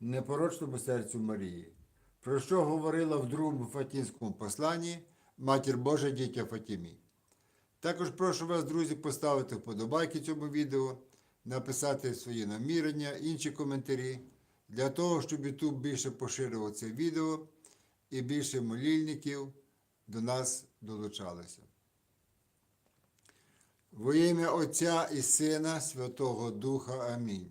непорочному серцю Марії, про що говорила в другому Фатінському посланні Матір Божа дітя Фатімі. Також прошу вас, друзі, поставити вподобайки цьому відео, написати свої намірення, інші коментарі, для того, щоб YouTube більше поширював це відео і більше молільників до нас долучалося. Во ім'я Отця і Сина Святого Духа Амінь.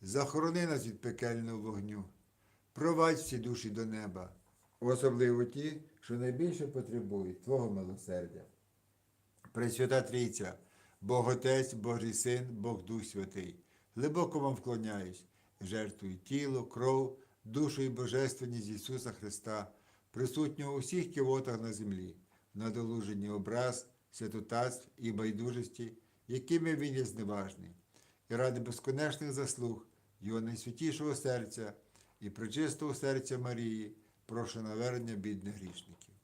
захорони нас від пекельного вогню, провадь всі душі до неба, особливо ті, що найбільше потребують Твого милосердя. Пресвята Трійця, Бог Отець, Божий Син, Бог Дух Святий, глибоко вам вклоняюсь, жертвую тіло, кров, душу і божественність Ісуса Христа, присутнього у всіх кивотах на землі, надолуженні образ, святотатств і байдужості, якими Він є зневажний, і ради безконечних заслуг Його найсвятішого серця і пречистого серця Марії, прошу навернення бідних грішників.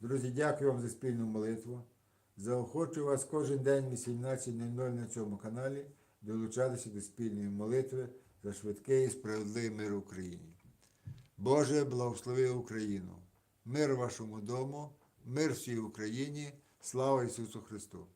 Друзі, дякую вам за спільну молитву. Заохочую вас кожен день в 18.00 на цьому каналі долучатися до спільної молитви за швидкий і справедливий мир Україні. Боже, благослови Україну! Мир вашому дому, мир всій Україні, слава Ісусу Христу!